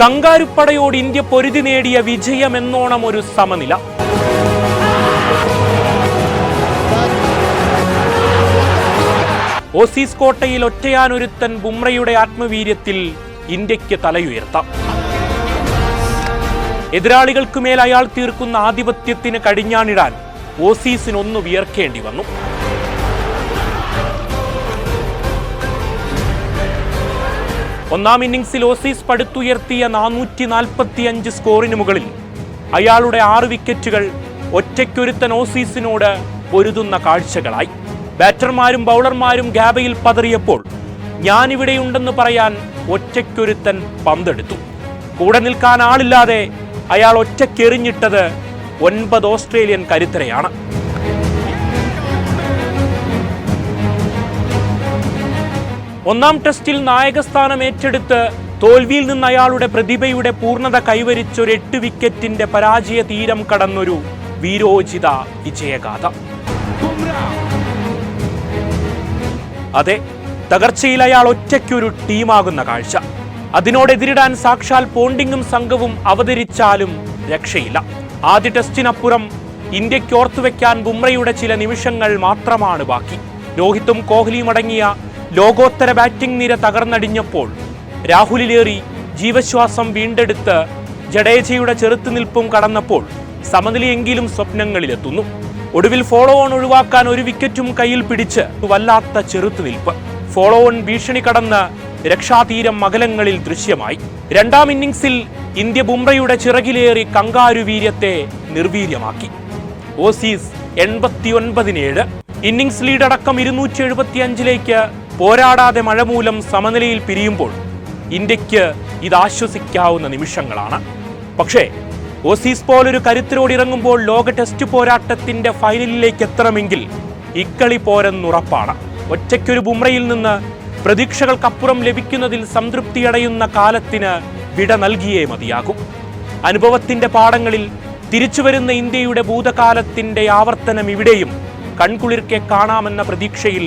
കങ്കാരുപ്പടയോട് India പൊരുതി നേടിയ വിജയമെന്നോണം ഒരു സമനില. ഓസീസ് കോട്ടയിൽ ഒറ്റയാനൊരുത്തൻ ബുംറയുടെ ആത്മവീര്യത്തിൽ ഇന്ത്യയ്ക്ക് തലയുയർത്താം. എതിരാളികൾക്കുമേൽ അയാൾ തീർക്കുന്ന ആധിപത്യത്തിന് കടിഞ്ഞാണിടാൻ ഓസീസിനൊന്നു വിയർക്കേണ്ടി വന്നു. ഒന്നാം ഇന്നിംഗ്സിൽ ഓസീസ് പടുത്തുയർത്തിയ നാനൂറ്റി നാൽപ്പത്തി അഞ്ച് സ്കോറിന് മുകളിൽ. അയാളുടെ ആറ് വിക്കറ്റുകൾ ഒറ്റയ്ക്കൊരുത്തൻ ഓസീസിനോട് പൊരുതുന്ന കാഴ്ചകളായി. ബാറ്റർമാരും ബൗളർമാരും ഗാബയിൽ പതറിയപ്പോൾ ഞാനിവിടെയുണ്ടെന്ന് പറയാൻ ഒറ്റയ്ക്കൊരുത്തൻ പന്തെടുത്തു. കൂടെ നിൽക്കാൻ ആളില്ലാതെ അയാൾ ഒറ്റയ്ക്കെറിഞ്ഞിട്ടത് ഒൻപത് ഓസ്ട്രേലിയൻ കരുത്തരെയാണ്. ഒന്നാം ടെസ്റ്റിൽ നായകസ്ഥാനം ഏറ്റെടുത്ത് തോൽവിയിൽ നിന്ന് അയാളുടെ പ്രതിഭയുടെ പൂർണത കൈവരിച്ച ഒരു എട്ട് വിക്കറ്റിന്റെ പരാജയ തീരം കടന്നൊരു വീരോചിത വിജയഗാഥ. അതെ തകർച്ചയിൽ അയാൾ ഒറ്റയ്ക്കൊരു ടീമാകുന്ന കാഴ്ച. അതിനോടെതിരിടാൻ സാക്ഷാൽ പോണ്ടിങ്ങും സംഘവും അവതരിച്ചാലും രക്ഷയില്ല. ആദ്യ ടെസ്റ്റിനപ്പുറം ഇന്ത്യയ്ക്ക് ഓർത്തുവെക്കാൻ ബുംറയുടെ ചില നിമിഷങ്ങൾ മാത്രമാണ് ബാക്കി. രോഹിത്തും കോഹ്ലിയും അടങ്ങിയ ലോകോത്തര ബാറ്റിംഗ് നിര തകർന്നടിഞ്ഞപ്പോൾ രാഹുലിലേറി ജീവശ്വാസം വീണ്ടെടുത്ത് ജഡേജയുടെ ചെറുത്തുനിൽപ്പും കടന്നപ്പോൾ സമനിലയെങ്കിലും സ്വപ്നങ്ങളിലെത്തുന്നു. ഒടുവിൽ ഫോളോ ഓൺ ഒഴിവാക്കാൻ ഒരു വിക്കറ്റും കയ്യിൽ പിടിച്ച് വല്ലാത്ത ചെറുത്തുനിൽപ്പ് ഫോളോ ഓൺ ഭീഷണി കടന്ന് രക്ഷാതീരം മകലങ്ങളിൽ ദൃശ്യമായി. രണ്ടാം ഇന്നിംഗ്സിൽ ഇന്ത്യ ബുംറയുടെ ചിറകിലേറി കങ്കാരു വീര്യത്തെ നിർവീര്യമാക്കി. ഓസീസ് എൺപത്തിയൊൻപതിനേഴ്. ഇന്നിംഗ്സ് ലീഡടക്കം ഇരുന്നൂറ്റി എഴുപത്തി അഞ്ചിലേക്ക് പോരാടാതെ മഴ മൂലം സമനിലയിൽ പിരിയുമ്പോൾ ഇന്ത്യയ്ക്ക് ഇത് ആശ്വസിക്കാവുന്ന നിമിഷങ്ങളാണ്. പക്ഷേ ഓസീസ് പോലൊരു കരുത്തരോട് ഇറങ്ങുമ്പോൾ ലോക ടെസ്റ്റ് പോരാട്ടത്തിന്റെ ഫൈനലിലേക്ക് എത്തണമെങ്കിൽ ഇക്കളി പോരെന്നുറപ്പാണ് ഒറ്റയ്ക്കൊരു ബുംറയിൽ നിന്ന് പ്രതീക്ഷകൾക്കപ്പുറം ലഭിക്കുന്നതിൽ സംതൃപ്തിയടയുന്ന കാലത്തിന് വിട നൽകിയേ മതിയാകും. അനുഭവത്തിന്റെ പാഠങ്ങളിൽ തിരിച്ചുവരുന്ന ഇന്ത്യയുടെ ഭൂതകാലത്തിന്റെ ആവർത്തനം ഇവിടെയും കൺകുളിർക്കെ കാണാമെന്ന പ്രതീക്ഷയിൽ